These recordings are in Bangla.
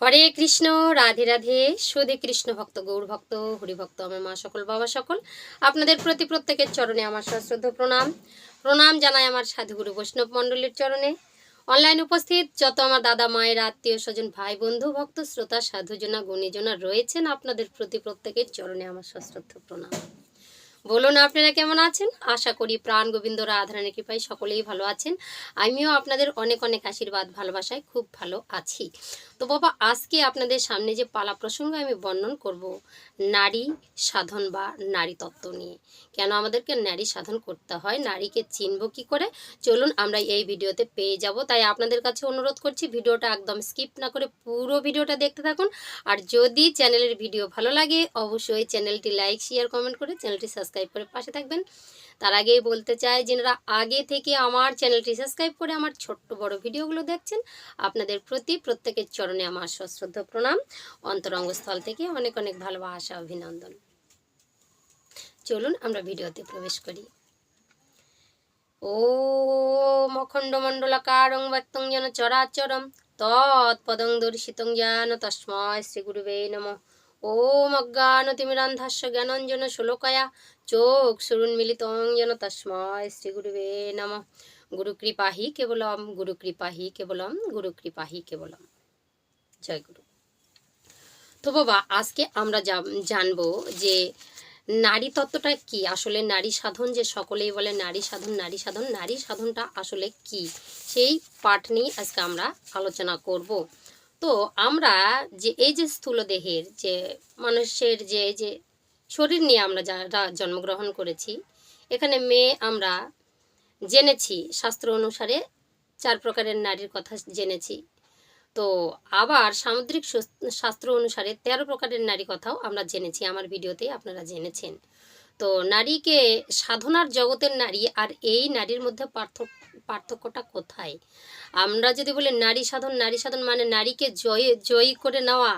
হরে কৃষ্ণ, রাধে রাধে, সুধে কৃষ্ণ ভক্ত, গৌর ভক্ত, হরিভক্ত, আমার মা সকল, বাবা সকল। আপনাদের প্রতি প্রত্যেকের চরণে আমার সশ্রদ্ধ প্রণাম। প্রণাম জানাই আমার সাধুগুরু বৈষ্ণব মণ্ডলীর চরণে। অনলাইন উপস্থিত যত আমার দাদা, মায়ের আত্মীয় স্বজন, ভাই, বন্ধু, ভক্ত, শ্রোতা, সাধুজনা, গুণীজনা রয়েছেন, আপনাদের প্রতি প্রত্যেকের চরণে আমার সশ্রদ্ধ প্রণাম। বলুন, আপনারা কেমন আছেন? আশা করি প্রাণ গোবিন্দ রাধারানী কৃপায় সকলেই ভালো আছেন। আমিও আপনাদের অনেক অনেক আশীর্বাদ, ভালোবাসায় খুব ভালো আছি। তো বাবা, আজকে আপনাদের সামনে যে পালা প্রসঙ্গ আমি বর্ণন করব নারী সাধন বা নারী তত্ত্ব নিয়ে। কেন আমাদেরকে নারী সাধন করতে হয়? নারীকে চিনব কি করে? চলুন আমরা এই ভিডিওতে পেয়ে যাব। তাই আপনাদের কাছে অনুরোধ করছি, ভিডিওটা একদম স্কিপ না করে পুরো ভিডিওটা দেখতে থাকুন। আর যদি চ্যানেলের ভিডিও ভালো লাগে, অবশ্যই চ্যানেলটি লাইক, শেয়ার, কমেন্ট করে চ্যানেলটি সাবস্ক্রাইব করে পাশে থাকবেন। তার আগেই বলতে চাই যেনারা আগে থেকে আমার চ্যানেলটি সাবস্ক্রাইব করে আমার ছোট্ট বড় ভিডিওগুলো দেখছেন, আপনাদের প্রতি প্রত্যেকের চরণে আমার সশ্রদ্ধ প্রণাম। অন্তরঙ্গস্থল থেকে অনেক অনেক ভালোবাসা। অভিনন্দন। চলুন আমরা ভিডিওতে প্রবেশ করি। ও মখণ্ডমণ্ডলাকারং ব্যক্তং যেন চরাচরম তৎপদং দর্শিতং জ্ঞান তস্ময় শ্রী গুরুবে নম। ওম অজ্ঞানতিমিরান্ধাস্য জ্ঞানঞ্জন শ্লোকয়া, চোখ সুরুন্মিলিতং যেন তস্ময় শ্রী গুরুবে নম। গুরু কৃপাহি কেবলম গুরু কৃপাহি কেবলম গুরু কৃপাহি কেবলম। জয় গুরু। তো বাবা, আজকে আমরা জানব যে নারী তত্ত্বটা কি? আসলে নারী সাধন যে সকলেই বলে নারী সাধন নারী সাধন, নারী সাধনটা আসলে কি? সেই পাঠ নিয়ে আজকে আমরা আলোচনা করব। তো আমরা যে, এই যে স্থূল দেহের যে মানুষের যে যে শরীর নিয়ে আমরা যারা জন্মগ্রহণ করেছি, এখানে মেয়ে আমরা জেনেছি, শাস্ত্র অনুসারে চার প্রকারের নারীর কথা জেনেছি। তো আবার সামুদ্রিক শাস্ত্র অনুসারে তেরো প্রকারের নারী কথাও আমরা জেনেছি, আমার ভিডিওতে আপনারা জেনেছেন। তো নারীকে সাধনার জগতের নারী আর এই নারীর মধ্যে পার্থক্য পার্থক্যটা কোথায়? আমরা যদি বলি নারী সাধন নারী সাধন মানে নারীকে জয়, জয়ী করে নেওয়া,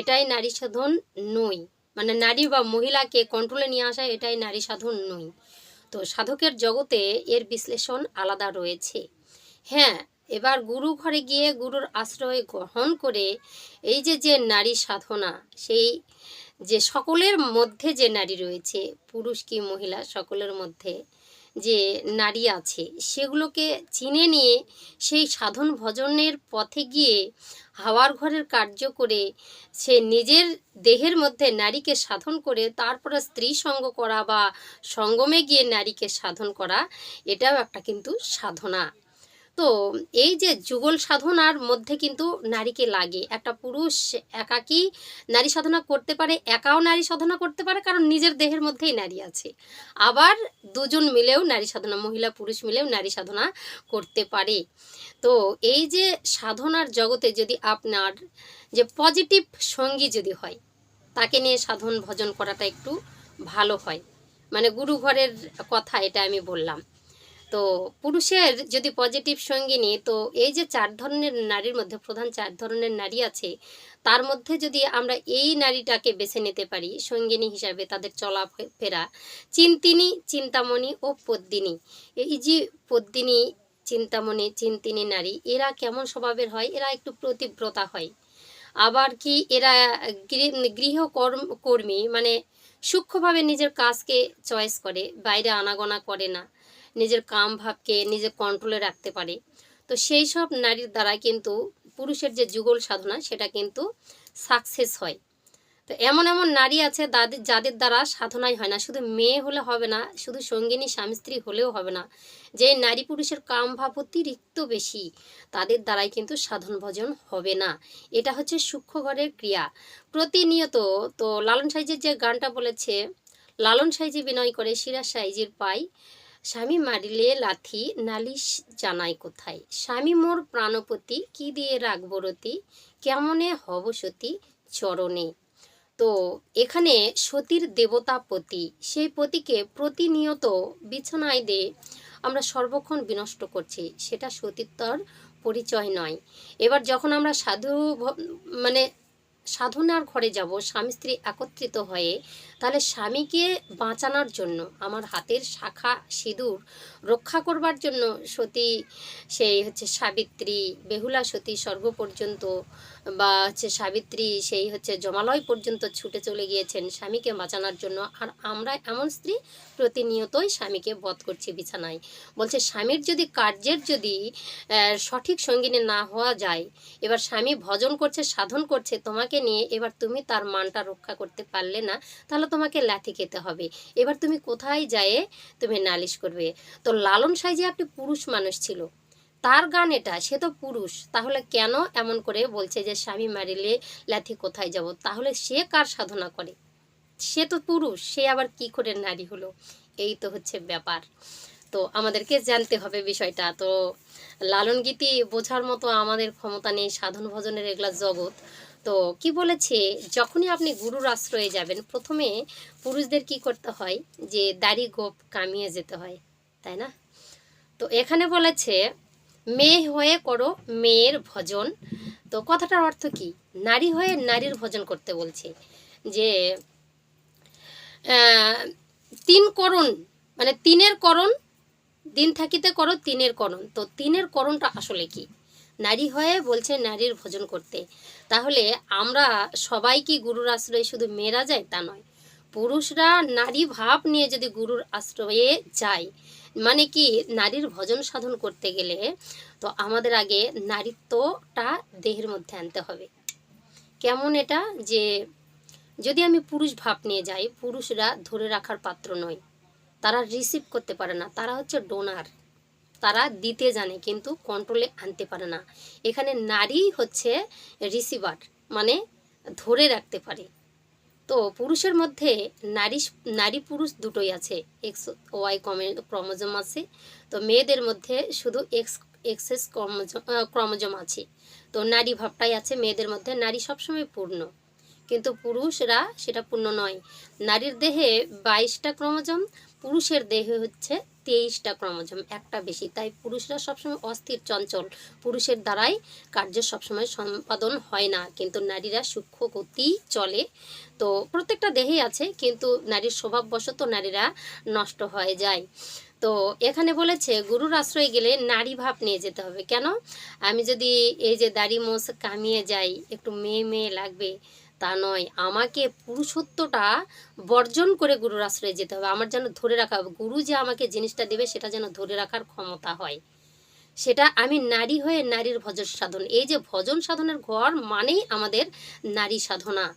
এটাই নারী সাধন নই মানে নারী বা মহিলাকে কন্ট্রোলে নিয়ে আসা, এটাই নারী সাধন নই তো সাধকের জগতে এর বিশ্লেষণ আলাদা রয়েছে। হ্যাঁ এবার গুরু ঘরে গিয়ে গুরুর আশ্রয় গ্রহণ করে এই যে যে নারী সাধনা, সেই যে সকলের মধ্যে যে নারী রয়েছে, পুরুষ কি মহিলা, সকলের মধ্যে যে নারী আছে, সেগুলোকে চিনে নিয়ে সেই সাধন ভজনের পথে গিয়ে হাওয়ার ঘরের কার্য করে সে নিজের দেহের মধ্যে নারীকে সাধন করে, তারপরে স্ত্রী সঙ্গ করা বা সঙ্গমে গিয়ে নারীকে সাধন করা, এটাও একটা কিন্তু সাধনা। তো এই যে যুগল সাধনার মধ্যে কিন্তু নারীকে লাগে। একটা পুরুষ একাকী নারী সাধনা করতে পারে, একাও নারী সাধনা করতে পারে, কারণ নিজের দেহের মধ্যেই নারী আছে। আবার দুজন মিলেও নারী সাধনা, মহিলা পুরুষ মিলেও নারী সাধনা করতে পারে। তো এই যে সাধনার জগতে যদি আপনার যে পজিটিভ সঙ্গী যদি হয়, তাকে নিয়ে সাধন ভজন করাটা একটু ভালো হয়। মানে গুরু ঘরের কথা এটা আমি বললাম। তো পুরুষের যদি পজিটিভ সঙ্গিনী তো এই যে চার ধরনের নারীর মধ্যে, প্রধান চার ধরনের নারী আছে, তার মধ্যে যদি আমরা এই নারীটাকে বেছে নিতে পারি, সঙ্গিনী হিসাবে তাদের চলা ফেরা চিন্তিনী, চিন্তামণি ও পদ্মিনী, এই যে পদ্মিনী, চিন্তামণি, চিন্তিনী নারী, এরা কেমন স্বভাবের হয়? এরা একটু প্রতিব্রতা হয়। আবার কি এরা গৃহ- গৃহ কর্ম কর্মী মানে সূক্ষ্মভাবে নিজের কাজকে চয়েস করে, বাইরে আনাগোনা করে না। নিজের কাম ভাবকে নিজের কন্ট্রোলে রাখতে পারে। তো সেই সব নারীর দ্বারা কিন্তু পুরুষের যে যুগল সাধনা, সেটা কিন্তু সাকসেস হয়। তো এমন এমন নারী আছে তাদের যাদের দ্বারা সাধনাই হয় না। শুধু মেয়ে হলে হবে না, শুধু সঙ্গিনী স্বামী স্ত্রী হলেও হবে না। যে নারী পুরুষের কাম ভাব অতিরিক্ত বেশি, তাদের দ্বারাই কিন্তু সাধন ভজন হবে না। এটা হচ্ছে সূক্ষ্ম ঘরের ক্রিয়া। প্রতিনিয়ত তো লালন সাইজের যে গানটা বলেছে, লালন সাইজি বিনয় করে শিরা সাইজির পাই স্বামী মারিলে লাথি, নালিশ জানাই কোথায়? স্বামী মোর প্রাণপতি, কি দিয়ে রাখব রতি? কেমনে হব সতী চরণে? তো এখানে সতীর দেবতা পতি, সেই পতিকে প্রতিনিয়ত বিছানায় দিয়ে আমরা সর্বক্ষণ বিনষ্ট করছি, সেটা সতীত্বর পরিচয় নয়। এবার যখন আমরা সাধু মানে সাধনার ঘরে যাব, স্বামী স্ত্রী একত্রিত হয়ে, তাহলে স্বামীকে বাঁচানোর জন্য আমার হাতের শাখা সিঁদুর রক্ষা করবার জন্য সতী সেই হচ্ছে সাবিত্রী, বেহুলা সতী স্বর্গ পর্যন্ত বা হচ্ছে সাবিত্রী সেই হচ্ছে জমালয় পর্যন্ত ছুটে চলে গিয়েছেন স্বামীকে বাঁচানোর জন্য। আর আমরা এমন স্ত্রী প্রতিনিয়তই স্বামীকে বধ করছি বিছানায়। বলছে, স্বামীর যদি কার্যের যদি সঠিক সঙ্গিনী না হওয়া যায়, এবার স্বামী ভজন করছে, সাধন করছে, তোমাকে নিয়ে এবার তুমি তার মানটা রক্ষা করতে পারলে না, তাহলে তোমাকে লাথি খেতে হবে। এবার তুমি কোথায় যায়, তুমি নালিশ করবে? তো লালন সাই যে একটি পুরুষ মানুষ ছিল, তার গান এটা, সে তো পুরুষ, তাহলে কেন এমন করে বলছে যে স্বামী মারিলে লাথি কোথায় যাব? তাহলে সে কার সাধনা করে? সে তো পুরুষ, সে আবার কি করে নারী হলো? এই তো হচ্ছে ব্যাপার। তো আমাদেরকে জানতে হবে বিষয়টা। তো লালন গীতি বোঝার মতো আমাদের ক্ষমতা নেই, সাধন ভজনের এগুলা জগৎ। তো কি বলেছে? যখনই আপনি গুরুর আশ্রয়ে যাবেন, প্রথমে পুরুষদের কি করতে হয়? যে দাড়ি গোপ কামিয়ে যেতে হয়। তাই না? তো এখানে বলেছে, মেয়ে হয়ে করো মেয়ের ভজন। তো কথাটার অর্থ কি? নারী হয়ে নারীর ভজন করতে বলছে যে তিন করণ মানে তিনের করণ, দিন থাকিতে করো তিনের করণ। তো তিনের করণটা আসলে কি? নারী হয়ে বলছে নারীর ভজন করতে। তাহলে আমরা সবাই কি গুরুর আশ্রয়ে শুধু মেয়েরা যায়? তা নয়। পুরুষরা নারী ভাব নিয়ে যদি গুরুর আশ্রয়ে যায় মানে কি, নারীর ভজন সাধন করতে গেলে তো আমাদের আগে নারীত্বটা দেহের মধ্যে আনতে হবে। কেমন এটা? যে যদি আমি পুরুষ ভাব নিয়ে যাই, পুরুষরা ধরে রাখার পাত্র নয়। তারা রিসিভ করতে পারে না। তারা হচ্ছে ডোনার তারা দিতে জানে, কিন্তু কন্ট্রোলে আনতে পারে না। এখানে নারী হচ্ছে রিসিভার মানে ধরে রাখতে পারে। তো পুরুষের মধ্যে নারী নারী পুরুষ দুটোই আছে এক্স ওয়াই ক্রমজম আছে। তো মেয়েদের মধ্যে শুধু এক্স এক্সেস ক্রমজম আছে। তো নারী ভাবটাই আছে, মেয়েদের মধ্যে নারী সবসময় পূর্ণ। কিন্তু পুরুষরা সেটা পূর্ণ নয়। নারীর দেহে বাইশটা ক্রমজম পুরুষের দেহে হচ্ছে তেইশটা ক্রমজম, একটা বেশি। তাই পুরুষরা সবসময় অস্থির, চঞ্চল। পুরুষের দ্বারাই কার্য সবসময় সম্পাদন হয় না। কিন্তু নারীরা সূক্ষ্ম গতি চলে। তো প্রত্যেকটা দেহেই আছে, কিন্তু নারীর স্বভাববশত নারীরা নষ্ট হয়ে যায়। তো এখানে বলেছে, গুরুর আশ্রয়ে গেলে নারী ভাব নিয়ে যেতে হবে। কেন? আমি যদি এই যে দাড়ি মোষ কামিয়ে যাই, একটু মেয়ে মেয়ে লাগবে তা নয়, আমাকে পুরুষত্বটা বর্জন করে গুরুর আশ্রয়ে যেতে হবে। আমার যেন ধরে রাখা হবে। গুরু যে আমাকে জিনিসটা দেবে, সেটা যেন ধরে রাখার ক্ষমতা হয়। সেটা আমি নারী হয়ে নারীর ভজন সাধন। এই যে ভজন সাধনের ঘর মানেই আমাদের নারী সাধনা।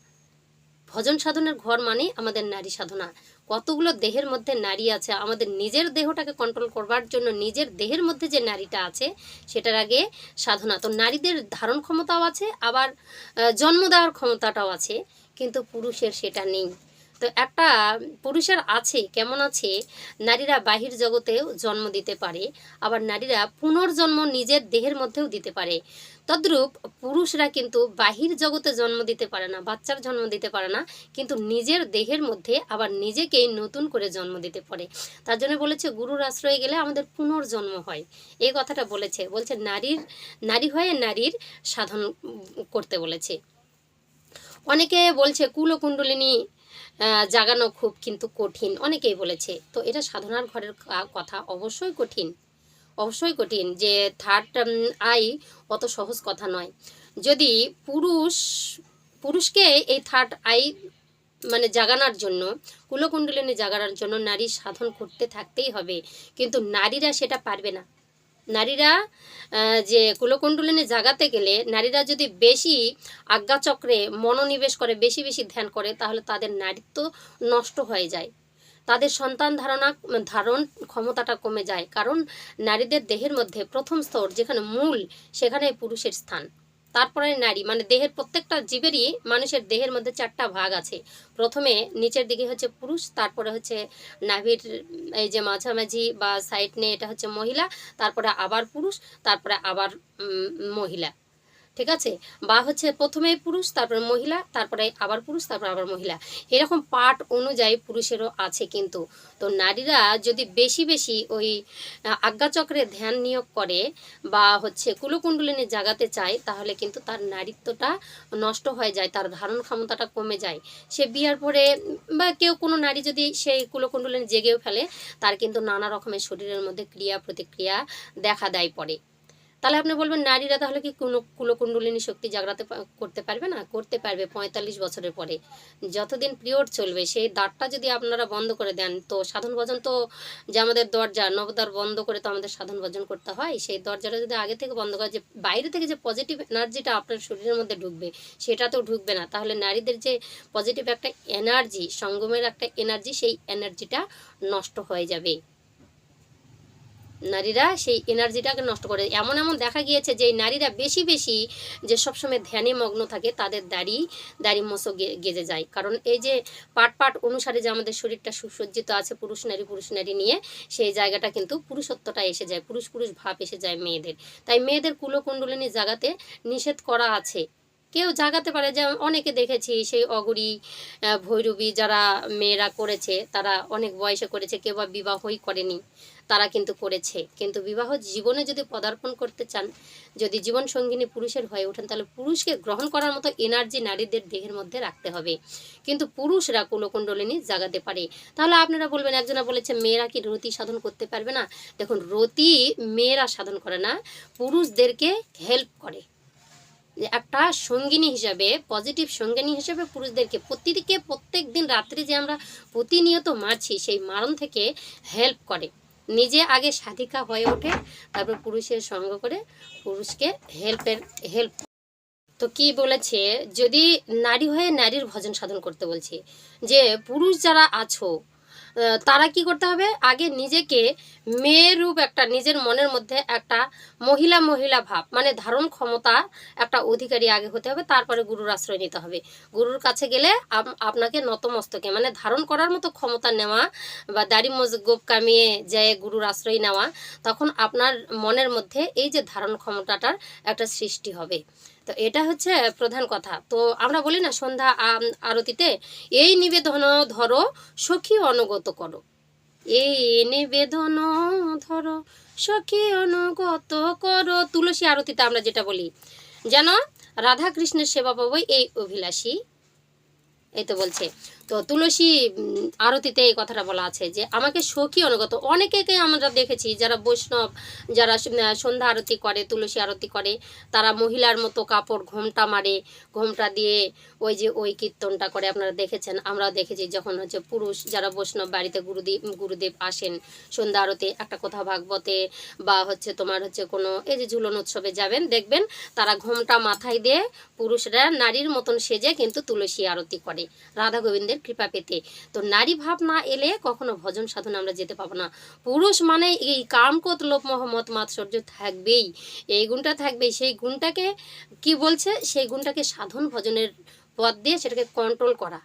ভজন সাধনের ঘর মানেই আমাদের নারী সাধনা। কতগুলো দেহের মধ্যে নারী আছে, আমাদের নিজের দেহটাকে কন্ট্রোল করবার জন্য নিজের দেহের মধ্যে যে নারীটা আছে, সেটার আগে সাধনা। তো নারীদের ধারণ ক্ষমতাও আছে, আবার জন্ম দেওয়ার ক্ষমতাটাও আছে, কিন্তু পুরুষের সেটা নেই। তো একটা পুরুষের আছে, কেমন আছে, নারীরা বাহির জগতেও জন্ম দিতে পারে, আবার নারীরা পুনর্জন্ম নিজের দেহের মধ্যেও দিতে পারে। তদ্রূপ পুরুষরা কিন্তু বাহির জগতে জন্ম দিতে পারে না, বাচ্চার জন্ম দিতে পারে না, কিন্তু নিজের দেহের মধ্যে আবার নিজেকেই নতুন করে জন্ম দিতে পারে। তার জন্য বলেছে, গুরুর আশ্রয়ে গেলে আমাদের পুনর্জন্ম হয়। এই কথাটা বলেছে, বলছে, নারীর, নারী হয়ে নারীর সাধন করতে বলেছে। অনেকে বলছে কুলকুণ্ডলিনী জাগানো খুব কিন্তু কঠিন। অনেকেই বলেছে, তো এটা সাধনার ঘরের কথা অবশ্যই কঠিন। অবশ্যই কঠিন যে থার্ড আই অত সহজ কথা নয়। যদি পুরুষ, পুরুষকে এই থার্ড আই মানে জাগানোর জন্য, কুলকুণ্ডলিনী জাগানোর জন্য নারী সাধন করতে থাকতেই হবে। কিন্তু নারীরা সেটা পারবে না। নারীরা যে কুলকুণ্ডলিনী জাগাতে গেলে নারীরা যদি বেশি আজ্ঞাচক্রে মনোনিবেশ করে, বেশি বেশি ধ্যান করে, তাহলে তাদের নারীত্ব নষ্ট হয়ে যায়। তাদের সন্তান ধারণা, ধারণ ক্ষমতাটা কমে যায়। কারণ নারীদের দেহের মধ্যে প্রথম স্তর যেখানে মূল, সেখানে পুরুষের স্থান। তারপরে নারী মানে দেহের প্রত্যেকটা জীবেরই মানুষের দেহের মধ্যে চারটা ভাগ আছে। প্রথমে নিচের দিকে হচ্ছে পুরুষ, তারপরে হচ্ছে নাভির, এই যে মাঝামাঝি বা সাইড নিয়ে এটা হচ্ছে মহিলা, তারপরে আবার পুরুষ, তারপরে আবার মহিলা। ঠিক আছে? বা হচ্ছে প্রথমে পুরুষ, তারপরে মহিলা, তারপরে আবার পুরুষ, তারপরে আবার মহিলা। এরকম পার্ট অনুযায়ী পুরুষেরও আছে কিন্তু। তো নারীরা যদি বেশি বেশি ওই আজ্ঞাচক্রে ধ্যান নিয়োগ করে বা হচ্ছে কুলকুণ্ডলিনী জাগাতে চায়, তাহলে কিন্তু তার নারীত্বটা নষ্ট হয়ে যায়, তার ধারণ ক্ষমতাটা কমে যায়। সে বিয়ার পরে বা কেউ কোনো নারী যদি সেই কুলকুণ্ডলিনী জেগেও ফেলে, তার কিন্তু নানা রকমের শরীরের মধ্যে ক্রিয়া প্রতিক্রিয়া দেখা দেয় পড়ে তাহলে আপনি বলবেন নারীরা তাহলে কি কোনো কুলকুণ্ডলিনী শক্তি জাগ্রাতে করতে পারবে না? করতে পারবে পঁয়তাল্লিশ বছরের পরে। যতদিন পিরিয়ড চলবে, সেই দ্বারটা যদি আপনারা বন্ধ করে দেন, তো সাধন ভজন তো যে আমাদের দরজা, নবদ্বার বন্ধ করে তো আমাদের সাধন ভজন করতে হয়। সেই দরজাটা যদি আগে থেকে বন্ধ করে, যে বাইরে থেকে যে পজিটিভ এনার্জিটা আপনার শরীরের মধ্যে ঢুকবে সেটা তো ঢুকবে না। তাহলে নারীদের যে পজিটিভ একটা এনার্জি সঙ্গমের একটা এনার্জি সেই এনার্জিটা নষ্ট হয়ে যাবে। নারীরা সেই এনার্জিটাকে নষ্ট করে এমন এমন দেখা গিয়েছে যে নারীরা বেশি বেশি যে সবসময় ধ্যানে মগ্ন থাকে, তাদের দাড়ি দাড়ি গে- গেজে যায়। কারণ এই যে পাট পাট অনুসারে যে আমাদের শরীরটা সুসজ্জিত আছে পুরুষ নারী পুরুষ নারী নিয়ে, সেই জায়গাটা কিন্তু পুরুষত্বটা এসে যায়, পুরুষ পুরুষ ভাব এসে যায় মেয়েদের। তাই মেয়েদের কুলকুণ্ডলিনী জাগাতে নিষেধ করা আছে। কেউ জাগাতে পারে যে অনেকে দেখেছি সেই অগরি ভৈরবী যারা মেয়েরা করেছে, তারা অনেক বয়সে করেছে, কেউ বা বিবাহই করেনি, তারা কিন্তু করেছে। কিন্তু বিবাহ জীবনে যদি পদার্পণ করতে চান, যদি জীবন সঙ্গিনী পুরুষের হয়ে ওঠেন, তাহলে পুরুষকে গ্রহণ করার মতো এনার্জি নারীদের দেহের মধ্যে রাখতে হবে। কিন্তু পুরুষরা কুলকুণ্ডলিনী জাগাতে পারে। তাহলে আপনারা বলবেন, একজনা বলেছে, মেয়েরা কি রতি সাধন করতে পারবে না? দেখুন, রতি মেয়েরা সাধন করে না, পুরুষদেরকে হেল্প করে। একটা সঙ্গিনী হিসাবে পজিটিভ সঙ্গিনী হিসাবে পুরুষদেরকে প্রতিদিকে প্রত্যেক দিন রাত্রে যে আমরা প্রতিনিয়ত মারছি, সেই মারণ থেকে হেল্প করে। নিজে আগে সাধিকা হয়ে ওঠে, তারপর পুরুষের সঙ্গ করে পুরুষকে হেল্পের হেল্প তো কি বলেছে? যদি নারী হয়ে নারীর ভজন সাধন করতে বলছে, যে পুরুষ যারা আছো তারা কি করতে হবে? আগে নিজেকে মেয়ের রূপ একটা নিজের মনের মধ্যে একটা মহিলা মহিলা ভাব মানে ধারণ ক্ষমতা একটা অধিকারী আগে হতে হবে, তারপরে গুরুর আশ্রয় নিতে হবে। গুরুর কাছে গেলে আপনাকে নতমস্তকে মানে ধারণ করার মতো ক্ষমতা নেওয়া বা দাড়ি মজ, গোপ কামিয়ে যায় গুরুর আশ্রয় নেওয়া, তখন আপনার মনের মধ্যে এই যে ধারণ ক্ষমতাটার একটা সৃষ্টি হবে। তো এটা হচ্ছে প্রধান কথা। তো আমরা বলি না সন্ধ্যা আরতিতে, এই নিবেদন ধরো সখী অনুগত করো। এই নিবেদন ধরো সখী অনুগত করো। তুলসী আরতিতে আমরা যেটা বলি যেন রাধা কৃষ্ণের সেবা পাবো এই অভিলাষী। এই তো বলছে। তো তুলসী আরতিতে এই কথাটা বলা আছে যে, আমাকে সখী অনুগত। অনেকেকে আমরা দেখেছি যারা বৈষ্ণব, যারা সন্ধ্যা আরতি করে, তুলসী আরতি করে, তারা মহিলার মতো কাপড় ঘোমটা মারে, ঘোমটা দিয়ে ওই যে ওই কীর্তনটা করে আপনারা দেখেছেন, আমরাও দেখেছি যখন হচ্ছে পুরুষ যারা বৈষ্ণব বাড়িতে গুরুদেব গুরুদেব আসেন, সন্ধ্যা আরতি, একটা কোথাও ভাগবতে বা হচ্ছে তোমার হচ্ছে কোনো, এই যে ঝুলন উৎসবে যাবেন, দেখবেন তারা ঘোমটা মাথায় দিয়ে পুরুষরা নারীর মতন সেজে কিন্তু তুলসী আরতি করে। রাধা গোবিন্দের কৃপা পেতে। তো নারী ভাব না এলে কখনো ভজন সাধন আমরা যেতে পাবো না। পুরুষ মানে এই কামকোত লোভ মোহাম্মদ মাৎসর্য থাকবেই। এই গুণটা থাকবেই। সেই গুণটাকে কি বলছে? সেই গুণটাকে সাধন ভজনের পথ দিয়ে সেটাকে কন্ট্রোল করা।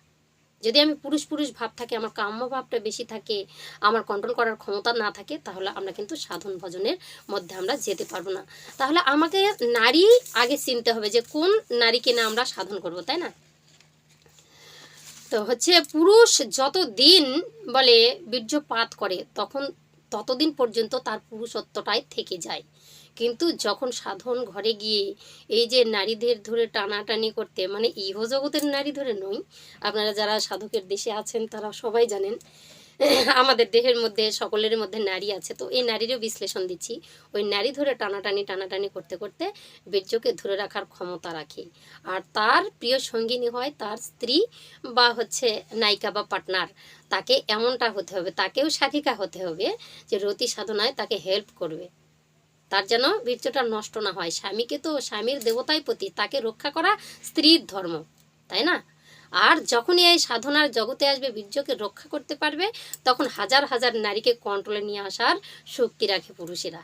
যদি আমি পুরুষ পুরুষ ভাব থাকে, আমার কাম্য ভাবটা বেশি থাকে, আমার কন্ট্রোল করার ক্ষমতা না থাকে, তাহলে আমরা কিন্তু সাধন ভজনের মধ্যে আমরা যেতে পারব না। তাহলে আমাকে নারী আগে চিনতে হবে যে কোন নারীকে না আমরা সাধন করব, তাই না? তো হচ্ছে পুরুষ যত দিন বলে বীর্যপাত করে, তখন ততদিন পর্যন্ত তার পুরুষত্বটাই থেকে যায়। কিন্তু যখন সাধন ঘরে গিয়ে এই যে নারীদের ধরে টানাটানি করতে মানে ইহজগতের নারী ধরে নয় আপনারা যারা সাধকের দেশে আছেন তারা সবাই জানেন, আমাদের দেহের মধ্যে সকলের মধ্যে নারী আছে, তো এই নারীরও বিশ্লেষণ দিচ্ছি। ওই নারী ধরে টানাটানি টানাটানি করতে করতে বীর্যকে ধরে রাখার ক্ষমতা রাখে। আর তার প্রিয় সঙ্গিনী হয় তার স্ত্রী বা হচ্ছে নায়িকা বা পার্টনার। তাকে এমনটা হতে হবে, তাকেও সাধিকা হতে হবে যে রতি সাধনায় তাকে হেল্প করবে। তার যেন বীর্যটা নষ্ট না হয়। স্বামীকে তো স্বামীর দেবতাই প্রতি তাকে রক্ষা করা স্ত্রীর ধর্ম, তাই না? আর যখনই এই সাধনার জগতে আসবে, বীর্যকে রক্ষা করতে পারবে, তখন হাজার হাজার নারীকে কন্ট্রোলে নিয়ে আসার শক্তি রাখে পুরুষেরা।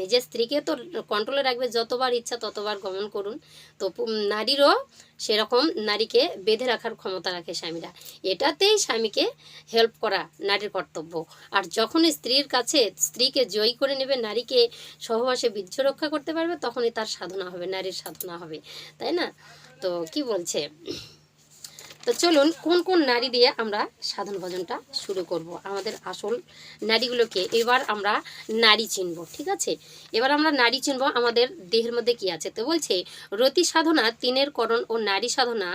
নিজের স্ত্রীকে তো কন্ট্রোলে রাখবে, যতবার ইচ্ছা ততবার গমন করুন। তো নারীরও সেরকম নারীকে বেঁধে রাখার ক্ষমতা রাখে স্বামীরা। এটাতেই স্বামীকে হেল্প করা নারীর কর্তব্য। আর যখন স্ত্রীর কাছে স্ত্রীকে জয়ী করে নেবে, নারীকে সহবাসে বীর্য রক্ষা করতে পারবে, তখনই তার সাধনা হবে, নারীর সাধনা হবে। তাই না? তো কি বলছে? তো চলুন, কোন কোন নারী দিয়ে আমরা সাধন ভজনটা শুরু করব? আমাদের আসল নারীগুলোকে এবার আমরা নারী চিনব, ঠিক আছে? এবার আমরা নারী চিনব, আমাদের দেহের মধ্যে কি আছে? তো বলছে, রতি সাধনা, তিনের করণ ও নারী সাধনা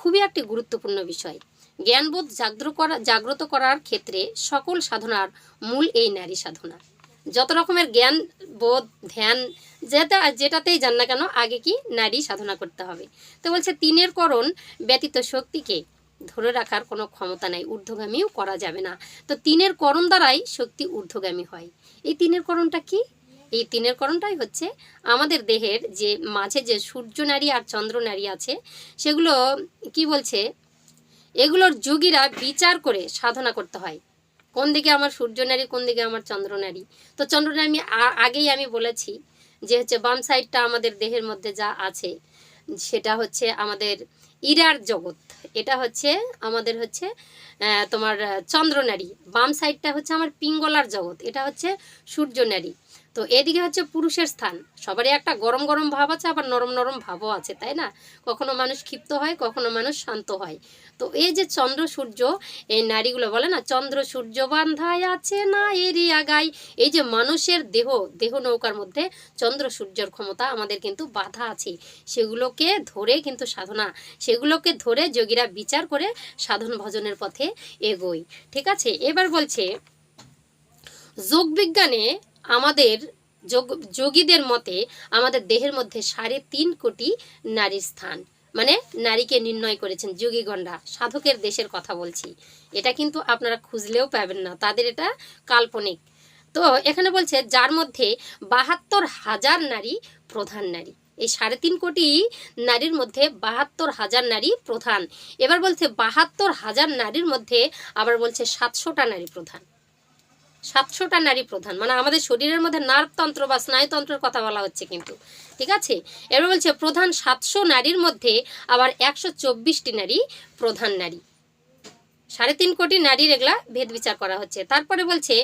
খুবই একটি গুরুত্বপূর্ণ বিষয়। জ্ঞানবোধ জাগ্রত করা জাগ্রত করার ক্ষেত্রে সকল সাধনার মূল এই নারী সাধনা। যত রকমের জ্ঞান, বোধ, ধ্যান যেটা যেটাতেই যান না কেন, আগে কি নারী সাধনা করতে হবে। তো বলছে, তিনের করণ ব্যতীত শক্তিকে ধরে রাখার কোনো ক্ষমতা নাই, ঊর্ধ্বগামীও করা যাবে না। তো তিনের করণ দ্বারাই শক্তি ঊর্ধ্বগামী হয়। এই তিনের করণটা কি? এই তিনের করণটাই হচ্ছে আমাদের দেহের যে মাঝে যে সূর্য নারী আর চন্দ্র নারী আছে, সেগুলো কি বলছে? এগুলোর যোগীরা বিচার করে সাধনা করতে হয়। কোন দিকে আমার সূর্য নারী, কোন দিকে আমার চন্দ্র নারী? তো চন্দ্র নারী আগেই আমি বলেছি যে হচ্ছে বাম সাইডটা আমাদের দেহের মধ্যে যা আছে, সেটা হচ্ছে আমাদের ইরার জগৎ। এটা হচ্ছে আমাদের হচ্ছে তোমার চন্দ্রনারী চন্দ্র নারী। বাম সাইডটা হচ্ছে আমার পিঙ্গলার জগৎ। এটা হচ্ছে সূর্য নারী। তো এদিকে হচ্ছে পুরুষের স্থান। সবারই একটা গরম গরম ভাব আছে, আবার নরম নরম ভাবও আছে, তাই না? কখনো মানুষ ক্ষিপ্ত হয়, কখনো মানুষ শান্ত হয়। তো এই যে চন্দ্র সূর্য, এই নারীগুলো বলে না, চন্দ্র সূর্য বান্ধায় আছে না এরই আগাই এই যে মানুষের দেহ দেহ নৌকার মধ্যে চন্দ্র সূর্যের ক্ষমতা আমাদের কিন্তু বাধা আছে। সেগুলোকে ধরে কিন্তু সাধনা, সেগুলোকে ধরে যোগীরা বিচার করে সাধন ভজনের পথে এগোই ঠিক আছে? এবার বলছে যোগ বিজ্ঞানে আমাদের যোগ, যোগীদের মতে আমাদের দেহের মধ্যে সাড়ে তিন কোটি নারীর স্থান। মানে নারীকে নির্ণয় করেছেন যোগীগণরা সাধকের দেশের কথা বলছি। এটা কিন্তু আপনারা খুঁজলেও পাবেন না, তাদের এটা কাল্পনিক। তো এখানে বলছে, যার মধ্যে বাহাত্তর হাজার নারী প্রধান নারী। এই সাড়ে তিন কোটি নারীর মধ্যে বাহাত্তর হাজার নারী প্রধান। এবার বলছে, বাহাত্তর হাজার নারীর মধ্যে আবার বলছে সাতশোটা নারী প্রধান। সাতশোটা নারী প্রধান। মানে আমাদের শরীরের মধ্যে নার্ভতন্ত্র বা স্নায়ুতন্ত্রের কথা বলা হচ্ছে কিন্তু। ঠিক আছে? এবার বলছে, প্রধান সাতশো নারীর মধ্যে আবার একশো চব্বিশটি নারী প্রধান নারী। সাড়ে তিন কোটি নারীর এগুলা ভেদ বিচার করা হচ্ছে। তারপরে বলছে,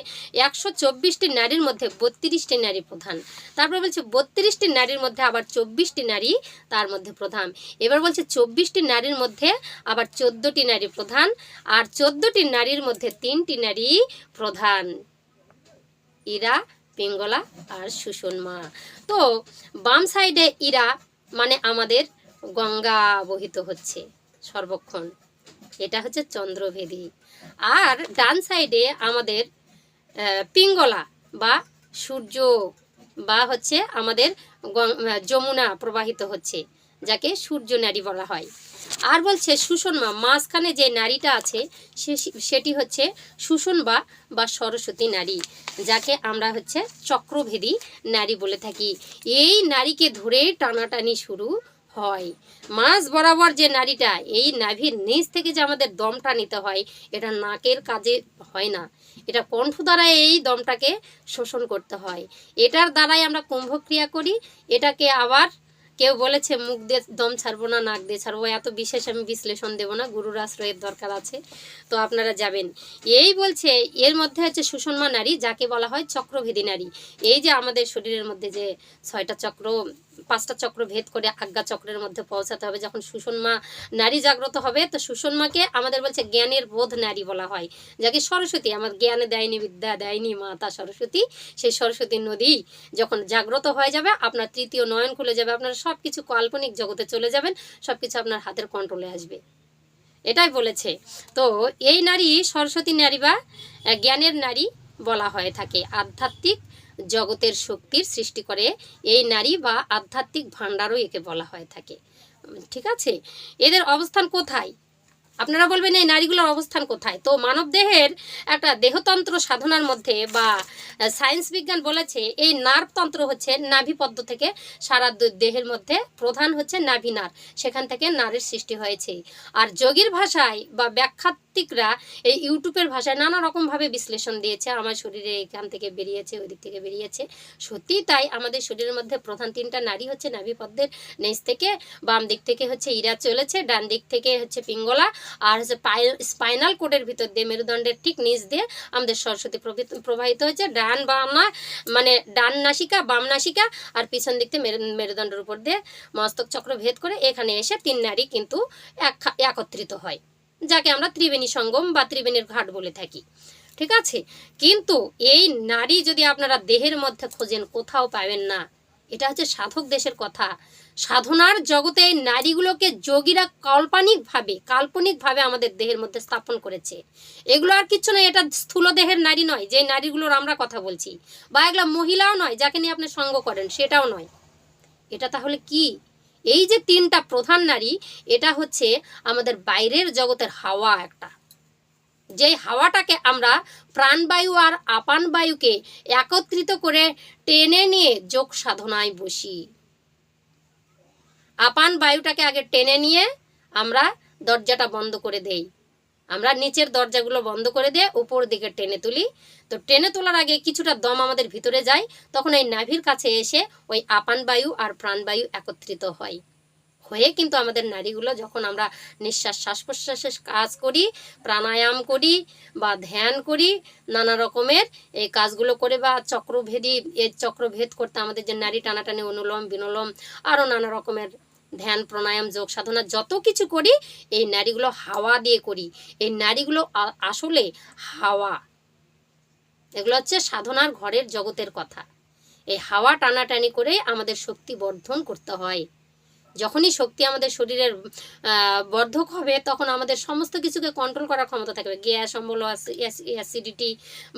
একশো চব্বিশটি নারীর মধ্যে বত্রিশটি নারী প্রধান। তারপরে বলছে, বত্রিশটি নারীর মধ্যে আবার চব্বিশটি নারী তার মধ্যে প্রধান। এবার বলছে, চব্বিশটি নারীর মধ্যে আবার চোদ্দোটি নারী প্রধান। আর চোদ্দোটি নারীর মধ্যে তিনটি নারী প্রধান। ইরা পিঙ্গলা আর সুষমা তো বাম সাইডে ইরা মানে আমাদের গঙ্গা বহিত হচ্ছে সর্বক্ষণ। এটা হচ্ছে চন্দ্রভেদী। আর ডান সাইডে আমাদের পিঙ্গলা বা সূর্য বা হচ্ছে আমাদের যমুনা প্রবাহিত হচ্ছে, যাকে সূর্য নারী বলা হয়। আর বলছে সুষমা মাঝখানে যে নারীটা আছে, সে সেটি হচ্ছে সুষমবা বা সরস্বতী নারী, যাকে আমরা হচ্ছে চক্রভেদী নারী বলে থাকি। এই নারীকে ধরে টানাটানি শুরু হয়। মাঝ বরাবর যে নারীটা, এই নাভির নিচ থেকে যে আমাদের দমটা নিতে হয়, এটা নাকের কাজে হয় না। এটা কণ্ঠ দ্বারা এই দমটাকে শোষণ করতে হয়। এটার দ্বারাই আমরা কুম্ভক্রিয়া করি। এটাকে আবার কেউ বলেছে, মুখ দিয়ে দম ছাড়বো না, নাক দিয়ে ছাড়বো। এত বিশেষ আমি বিশ্লেষণ দেবো না, গুরুর আশ্রয়ের দরকার আছে, তো আপনারা যাবেন। এই বলছে, এর মধ্যে হচ্ছে সুষমা নারী, যাকে বলা হয় চক্রভেদী নারী। এই যে আমাদের শরীরের মধ্যে যে ছয়টা চক্র পাঁচটা চক্র ভেদ করে আজ্ঞা চক্রের মধ্যে পৌঁছাতে হবে। যখন সুষমা নারী জাগ্রত হবে, তো সুষমাকে আমাদের বলছে জ্ঞানের বোধ নারী বলা হয়। যাকে সরস্বতী, আমার জ্ঞানে দেয়নি, বিদ্যা দেয়নি, মাতা সরস্বতী। সেই সরস্বতী নদী যখন জাগ্রত হয়ে যাবে, আপনার তৃতীয় নয়ন খুলে যাবে, আপনার সব কিছু কাল্পনিক জগতে চলে যাবেন সব কিছু আপনার হাতের কন্ট্রোলে আসবে। এটাই বলেছে। তো এই নারী সরস্বতী নারী বা জ্ঞানের নারী বলা হয়ে থাকে। আধ্যাত্মিক জগতের শক্তির সৃষ্টি করে। এই নারী বা আধ্যাত্মিক ভাণ্ডারও একে বলা হয়ে থাকে। ঠিক আছে? এদের অবস্থান কোথায়? আপনারা বলবেন এই নারীগুলোর অবস্থান কোথায়? তো মানব দেহের একটা দেহতন্ত্র সাধনার মধ্যে বা সায়েন্স বিজ্ঞান বলেছে এই নার্ভতন্ত্র হচ্ছে নাভিপদ্ম থেকে সারা দেহের মধ্যে প্রধান হচ্ছে নাভি নার, সেখান থেকে নারের সৃষ্টি হয়েছে। আর যোগীর ভাষায় বা ব্যাখ্যাত্মিকরা এই ইউটিউবের ভাষায় নানা রকমভাবে বিশ্লেষণ দিয়েছে, আমার শরীরে এখান থেকে বেরিয়েছে, ওই দিক থেকে বেরিয়েছে। সত্যি তাই আমাদের শরীরের মধ্যে প্রধান তিনটা নারী হচ্ছে নাভিপদ্মের নিচ থেকে বাম দিক থেকে হচ্ছে ইরা চলেছে, ডান দিক থেকে হচ্ছে পিঙ্গলা আর হচ্ছে স্পাইনাল কোডের ভিতর দিয়ে মেরুদণ্ডের ঠিক নিচ দিয়ে আমাদের সরস্বতী প্রবাহিত হয়েছে। ডান বাম না মানে ডান নাসিকা, বাম নাসিকা আর পিছন দিক মেরু- মেরুদণ্ডের উপর দিয়ে মস্তক চক্র ভেদ করে এখানে এসে তিন নারী কিন্তু এক- একত্রিত হয়, যাকে আমরা ত্রিবেণী সঙ্গম বা ত্রিবেণীর ঘাট বলে থাকি। ঠিক আছে? কিন্তু এই নারী যদি আপনারা দেহের মধ্যে খোঁজেন, কোথাও পাবেন না। এটা হচ্ছে সাধক দেশের কথা। সাধনার জগতে এই নারীগুলোকে যোগীরা কাল্পনিকভাবে কাল্পনিকভাবে আমাদের দেহের মধ্যে স্থাপন করেছে। এগুলো আর কিচ্ছু নয়, এটা স্থূল দেহের নারী নয়, যে নারীগুলোর আমরা কথা বলছি। বা এগুলো মহিলাও নয়, যাকে নিয়ে আপনি সঙ্গ করেন, সেটাও নয়। এটা তাহলে কি? এই যে তিনটা প্রধান নারী, এটা হচ্ছে আমাদের বাইরের জগতের হাওয়া একটা। যেই হাওয়াটাকে আমরা প্রাণবায়ু আর আপান বায়ুকে একত্রিত করে টেনে নিয়ে যোগ সাধনায় বসি। আপান বায়ুটাকে আগে টেনে নিয়ে আমরা দরজাটা বন্ধ করে দেই। আমরা নিচের দরজাগুলো বন্ধ করে দিয়ে উপর দিকে টেনে তুলি। তো টেনে তোলার আগে কিছুটা দম আমাদের ভিতরে যায়, তখন এই নাভির কাছে এসে ওই আপান বায়ু আর প্রাণবায়ু একত্রিত হয়। হয়ে কিন্তু আমাদের নারীগুলো যখন আমরা নিঃশ্বাস শ্বাস প্রশ্বাসের কাজ করি, প্রাণায়াম করি বা ধ্যান করি, নানা রকমের এই কাজগুলো করে বা চক্রভেদি এই চক্রভেদ করতে আমাদের যে নারী টানাটানি, অনুলোম বিনোলম, আরও নানা রকমের ধ্যান, প্রাণায়াম, যোগ সাধনা যত কিছু করি, এই নারীগুলো হাওয়া দিয়ে করি। এই নারীগুলো আসলে হাওয়া। এগুলো হচ্ছে সাধনার ঘরের জগতের কথা। এই হাওয়া টানাটানি করে আমাদের শক্তি বর্ধন করতে হয়। যখনই শক্তি আমাদের শরীরের বর্ধক হবে, তখন আমাদের সমস্ত কিছুকে কন্ট্রোল করার ক্ষমতা থাকবে। গ্যাস অম্বল অ্যাসিডিটি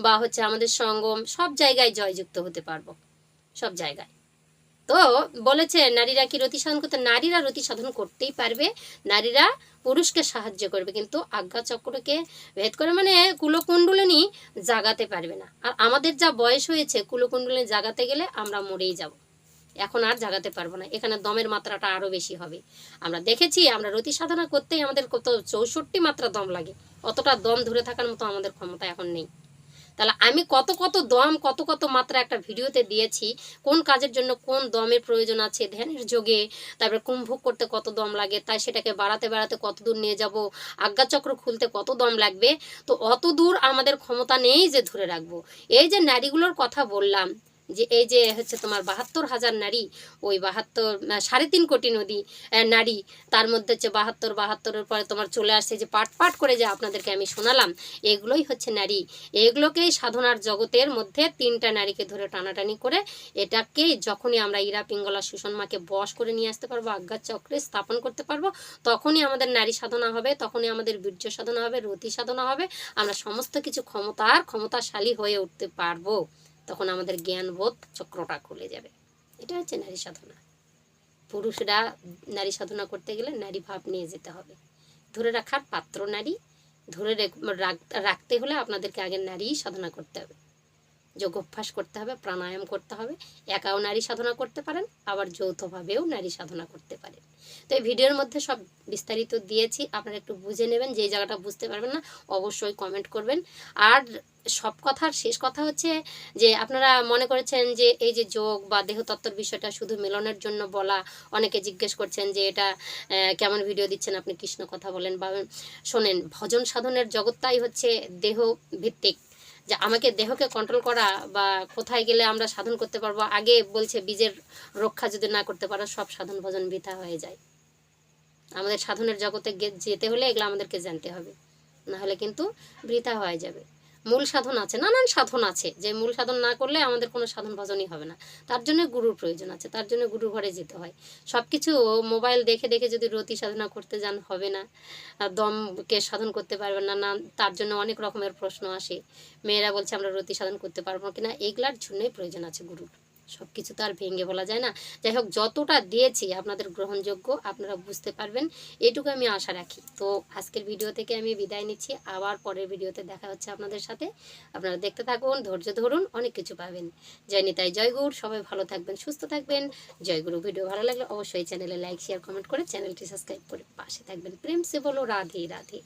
বা হচ্ছে আমাদের সঙ্গম, সব জায়গায় জয়যুক্ত হতে পারব। সব জায়গায়। তো বলেছে, নারীরা কি রতি সাধন করতে, নারীরা রতি সাধন করতেই পারবে, নারীরা পুরুষকে সাহায্য করবে, কিন্তু আজ্ঞা চক্রকে ভেদ করে মানে কুলকুণ্ডলিনী জাগাতে পারবে না। আর আমাদের যা বয়স হয়েছে, কুলকুণ্ডলিনী জাগাতে গেলে আমরা মরেই যাব। এখন আর জাগাতে পারব না। এখানে দমের মাত্রাটা আরও বেশি হবে। আমরা দেখেছি, আমরা রতি সাধনা করতেই আমাদের কত চৌষট্টি মাত্রা দম লাগে। অতটা দম ধরে থাকার মতো আমাদের ক্ষমতা এখন নেই। তাহলে আমি কত কত দম, কত কত মাত্রা একটা ভিডিওতে দিয়েছি, কোন কাজের জন্য কোন দমের প্রয়োজন আছে, ধ্যানের যোগে, তারপরে কুম্ভোগ করতে কত দম লাগে, তাই সেটাকে বাড়াতে বাড়াতে কত দূর নিয়ে যাব আজ্ঞাচক্র খুলতে কত দম লাগবে, তো অত দূর আমাদের ক্ষমতা নেই যে ধরে রাখব। এই যে নারীগুলোর কথা বললাম যে এই যে হচ্ছে তোমার বাহাত্তর হাজার নারী, ওই বাহাত্তর সাড়ে তিন কোটি নদী নারী, তার মধ্যে হচ্ছে বাহাত্তর, বাহাত্তরের পরে তোমার চলে আসছে যে পাট পাট করে যে আপনাদেরকে আমি শোনালাম, এগুলোই হচ্ছে নারী। এগুলোকেই সাধনার জগতের মধ্যে তিনটা নারীকে ধরে টানাটানি করে এটাকেই যখনই আমরা ইরা পিঙ্গলা সুষন্মাকে বশ করে নিয়ে আসতে পারব, আজ্ঞার চক্রে স্থাপন করতে পারব, তখনই আমাদের নারী সাধনা হবে, তখনই আমাদের বীর্য সাধনা হবে, রতি সাধনা হবে, আমরা সমস্ত কিছু ক্ষমতার ক্ষমতাশালী হয়ে উঠতে পারব। তখন আমাদের জ্ঞানবোধ চক্রটা খুলে যাবে। এটা হচ্ছে নারী সাধনা। পুরুষরা নারী সাধনা করতে গেলে নারী ভাব নিয়ে যেতে হবে। ধরে রাখার পাত্র নারী। ধরে রেখ- রাখতে হলে আপনাদেরকে আগে নারী সাধনা করতে হবে। যোগ অভ্যাস করতে হবে, প্রাণায়াম করতে হবে। একাও নারী সাধনা করতে পারেন, আবার যৌথভাবেও নারী সাধনা করতে পারেন। তো এই ভিডিওর মধ্যে সব বিস্তারিত দিয়েছি। আপনারা একটু বুঝে নেবেন যে জায়গাটা বুঝতে পারবেন না, অবশ্যই কমেন্ট করবেন। আর সব কথার শেষ কথা হচ্ছে যে আপনারা মনে করেছেন যে এই যে যোগ বা দেহতত্ত্বর বিষয়টা শুধু মিলনের জন্য বলা, অনেকে জিজ্ঞেস করছেন যে এটা কেমন ভিডিও দিচ্ছেন? আপনি কৃষ্ণ কথা বলেন বা শোনেন, ভজন সাধনের জগৎটাই হচ্ছে দেহ ভিত্তিক। যে আমাকে দেহকে কন্ট্রোল করা বা কোথায় গেলে আমরা সাধন করতে পারব, আগে বলছে বীজের রক্ষা যদি না করতে পারো, সব সাধন ভজন বৃথা হয়ে যায়। আমাদের সাধনের জগতে যেতে হলে এগুলো আমাদেরকে জানতে হবে। না হলে কিন্তু বৃথা হয়ে যাবে। মূল সাধন আছে, নানান সাধন আছে, যে মূল সাধন না করলে আমাদের কোনো সাধন ভজনই হবে না। তার জন্য গুরুর প্রয়োজন আছে, তার জন্য গুরুর ঘরে যেতে হয়। সব কিছু মোবাইল দেখে দেখে যদি রতি সাধনা করতে যান, হবে না। দমকে সাধন করতে পারবেন না না, তার জন্য অনেক রকমের প্রশ্ন আসে। মেয়েরা বলছে, আমরা রতি সাধন করতে পারব কিনা, এগুলার জন্যই প্রয়োজন আছে গুরুর। সব কিছু তো আর ভেঙে বলা যায় না। যাই হোক যতটা দিয়েছি আপনাদের গ্রহণযোগ্য, আপনারা বুঝতে পারবেন। এটুকু আমি আশা রাখি। তো আজকের ভিডিও থেকে আমি বিদায় নিচ্ছি। আবার পরের ভিডিওতে দেখা হচ্ছে আপনাদের সাথে। আপনারা দেখতে থাকুন, ধৈর্য ধরুন, অনেক কিছু পাবেন। জয় নিতাই, জয় গৌর। সবাই ভালো থাকবেন, সুস্থ থাকবেন। জয় গুরু। ভিডিও ভালো লাগলে অবশ্যই চ্যানেলে লাইক, শেয়ার, কমেন্ট করে চ্যানেলটি সাবস্ক্রাইব করে পাশে থাকবেন। প্রেম সে বলো, রাধে রাধে।